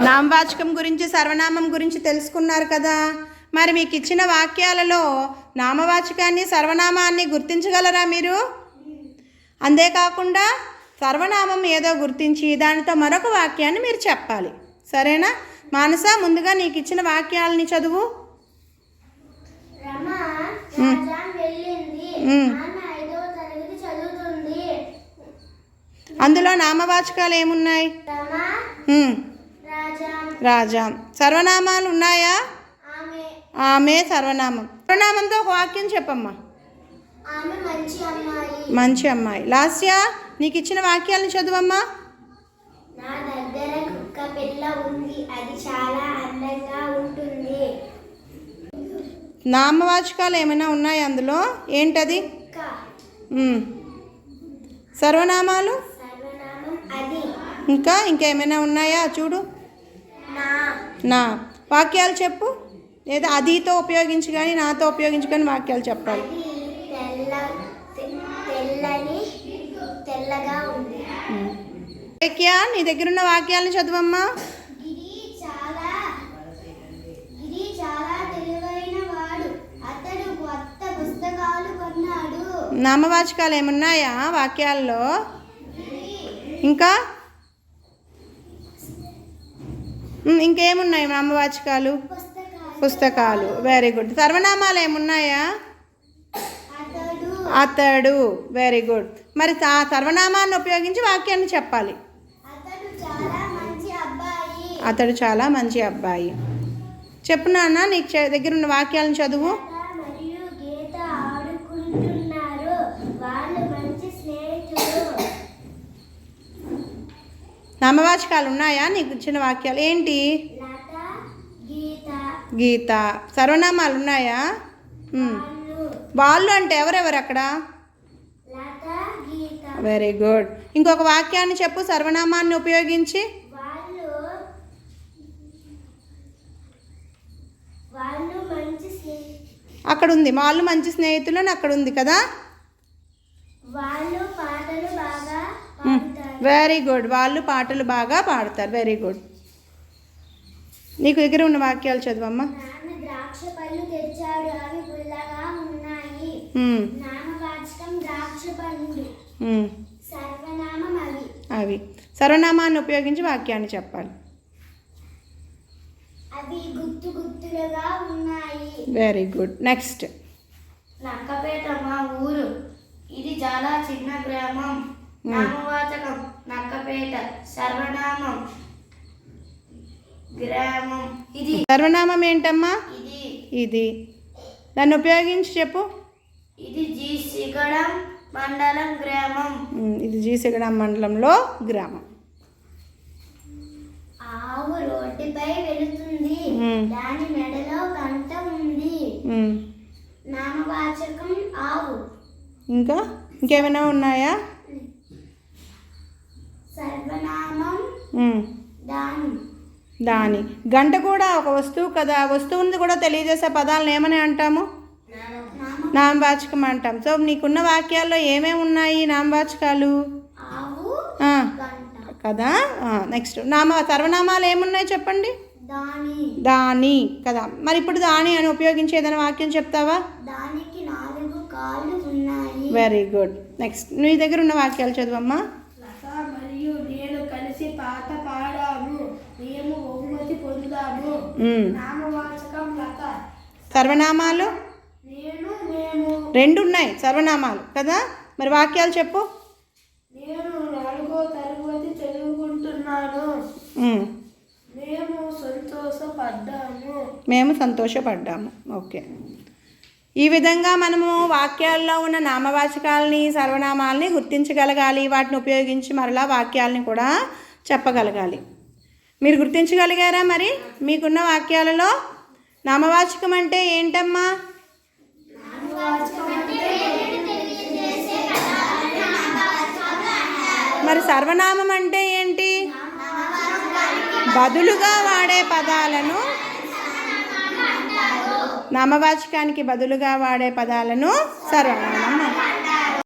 నామవాచకం గురించి సర్వనామం గురించి తెలుసుకున్నారు కదా. మరి మీకు ఇచ్చిన వాక్యాలలో నామవాచకాన్ని సర్వనామాన్ని గుర్తించగలరా మీరు? అంతేకాకుండా సర్వనామం ఏదో గుర్తించి దానితో మరొక వాక్యాన్ని మీరు చెప్పాలి. సరేనా? మానస ముందుగా నీకు ఇచ్చిన వాక్యాలని చదువు. అందులో నామవాచకాలు ఏమున్నాయి? రాజాం. సర్వనామాలు ఉన్నాయా? ఆమె. సర్వనామం. సర్వనామంతో ఒక వాక్యం చెప్పమ్మా. మంచి అమ్మాయి. లాస్య నీకు ఇచ్చిన వాక్యాలను చదువమ్మా. నా దగ్గర కుక్క పిల్ల ఉంది. అది చాలా అందంగా ఉంటుంది. నామవాచకాలు ఏమైనా ఉన్నాయా అందులో? ఏంటది. సర్వనామాలు? సర్వనామం అది. ఇంకా ఇంకేమైనా ఉన్నాయా? చూడు. నా. వాక్యాలు చెప్పు. లేదా అదితో ఉపయోగించి కానీ నాతో ఉపయోగించి కానీ వాక్యాలు చెప్పాలి. ఏక్యా నీ దగ్గర ఉన్న వాక్యాలను చదువమ్మా. నామవాచకాలు ఏమున్నాయా వాక్యాల్లో? ఇంకా? ఇంకేమున్నాయి నామవాచకాలు పుస్తకాలు. వెరీ గుడ్ సర్వనామాలు ఏమున్నాయా? అతడు. వెరీ గుడ్ మరి ఆ సర్వనామాన్ని ఉపయోగించి వాక్యాన్ని చెప్పాలి. అతడు చాలా మంచి అబ్బాయి. చెప్పు నాన్న నీకు చే- దగ్గర ఉన్న వాక్యాలను చదువు లత మరియు గీత ఆడుకుంటున్నారు వాళ్ళు మంచి స్నేహితులు నామవాచకాలు ఉన్నాయా? నీకు ఇచ్చిన వాక్యాలు ఏంటి? గీత. సర్వనామాలు ఉన్నాయా. వాళ్ళు అంటే ఎవరెవరు అక్కడ? Very good. ఇంకొక వాక్యాన్ని చెప్పు సర్వనామాన్ని ఉపయోగించి. అక్కడ ఉంది వాళ్ళు మంచి స్నేహితులు అని అక్కడ ఉంది కదా? వాళ్ళు పాటలు బాగా వెరీ గుడ్ వాళ్ళు పాటలు బాగా పాడతారు. వెరీ గుడ్ నీకు దగ్గర ఉన్న వాక్యాలు చదువమ్మా. ద్రాక్ష పళ్ళు తెచ్చాడు. అవి పుల్లగా ఉన్నాయి. ఉమ్, నామవాచకం ద్రాక్ష పండు ఉమ్, సర్వనామం అవి. అవి. సర్వనామాన్ని ఉపయోగించి వాక్యాన్ని చెప్పాలి. అవి గుత్తు గుత్తులుగా ఉన్నాయి. వెరీ గుడ్ నెక్స్ట్ నక్కపేట మా ఊరు. ఇది చాలా చిన్న గ్రామం. నామవాచకం నక్కపేట సర్వనామం గ్రామం. ఇది. సర్వనామం ఏంటమ్మా? ఇది. ఇది. దాన్ని ఉపయోగించి చెప్పు. ఇది జీ శిగడం మండలం గ్రామం. ఇది జీసగడం మండలంలో గ్రామం. ఆవు రోడ్డుపై వెళుతుంది. దాని మెడలో గంట ఉంది. నామవాచకం ఆవు. ఇంకా ఇంకేమైనా ఉన్నాయా? సర్వనామం దాని. దాని. గంట కూడా ఒక వస్తువు కదా వస్తువుని కూడా తెలియజేసే పదాలను ఏమని అంటాము? నామ. నామవాచకం అంటాం. సో నీకున్న వాక్యాల్లో ఏమేమి ఉన్నాయి నామవాచకాలు? కదా? నెక్స్ట్. నామ సర్వనామాలు ఏమున్నాయి చెప్పండి? దాని. దాని. కదా. మరి ఇప్పుడు దాని అని ఉపయోగించి ఏదైనా వాక్యం చెప్తావా? దానికి నాలుగు కాళ్ళు ఉన్నాయి. Very good. నెక్స్ట్. నీ దగ్గర ఉన్న వాక్యాలు చదువమ్మా. పొందాము ఉమ్, నామవాచకం లత. సర్వనామాలు? నేను మేము రెండు ఉన్నాయి సర్వనామాలు. కదా? మరి వాక్యాలు చెప్పు. నేను నాలుగో తరగతి చదువుకుంటున్నాను. మేము సంతోషపడ్డాము. మేము సంతోషపడ్డాము. ఓకే. ఈ విధంగా మనము వాక్యాల్లో ఉన్న నామవాచకాలని సర్వనామాలని గుర్తించగలగాలి. వాటిని ఉపయోగించి మరలా వాక్యాలని కూడా చెప్పగలగాలి. మీరు గుర్తించగలిగారా మరి? మీకున్న వాక్యాలలో నామవాచకం అంటే ఏంటమ్మా? మరి సర్వనామం అంటే ఏంటి? బదులుగా వాడే పదాలను నామవాచకానికి బదులుగా వాడే పదాలను సర్వనామం